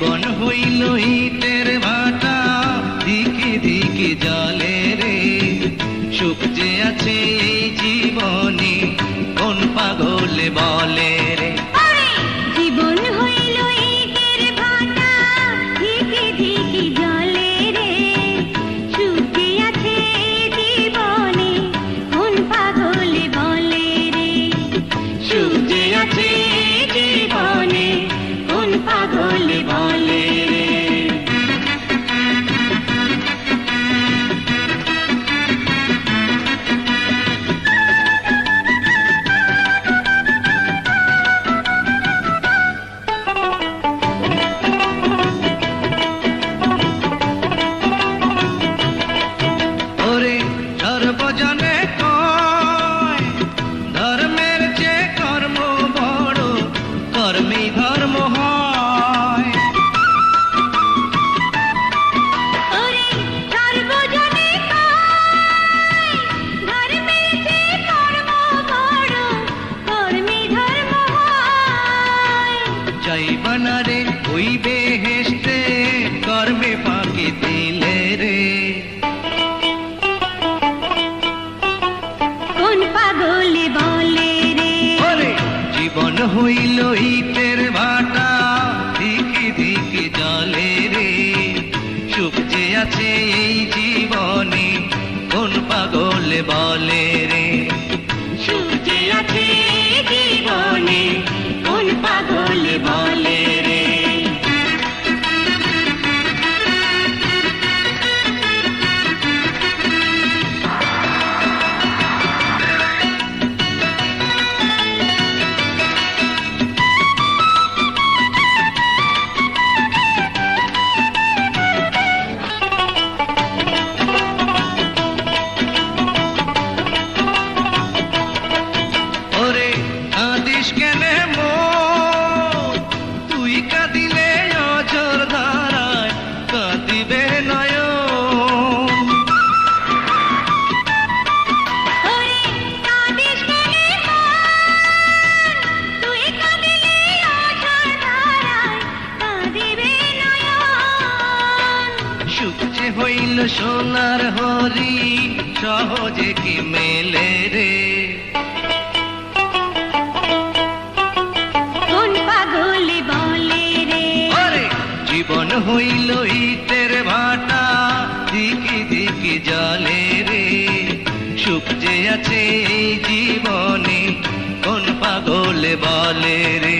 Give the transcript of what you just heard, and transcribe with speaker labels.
Speaker 1: জীবন
Speaker 2: হইল ইটের ভাটা। দিকে দিকে জলে রে। সুখ যে আছে এই জীবনে, কোন পাগলে বলে? পাগলে বলে
Speaker 1: হয় জৈবনারে ওই বেহেস্তে কর্মে ফাঁকি দিলে রে।
Speaker 2: কোন পাগলে বলে রে?
Speaker 1: জীবন হইল ইটের ভাটা দিকে দিকে জলে রে। সুখ যে আছে এই জীবনে কোন পাগলে বলে রে? হইল সোনার হরি সহজে কি মেলে রে? জীবন হইল ইতের ভাটা দিকি দিকি জলে রে। সুখ যে আছে এই জীবনে কোন পাগলে বলে রে?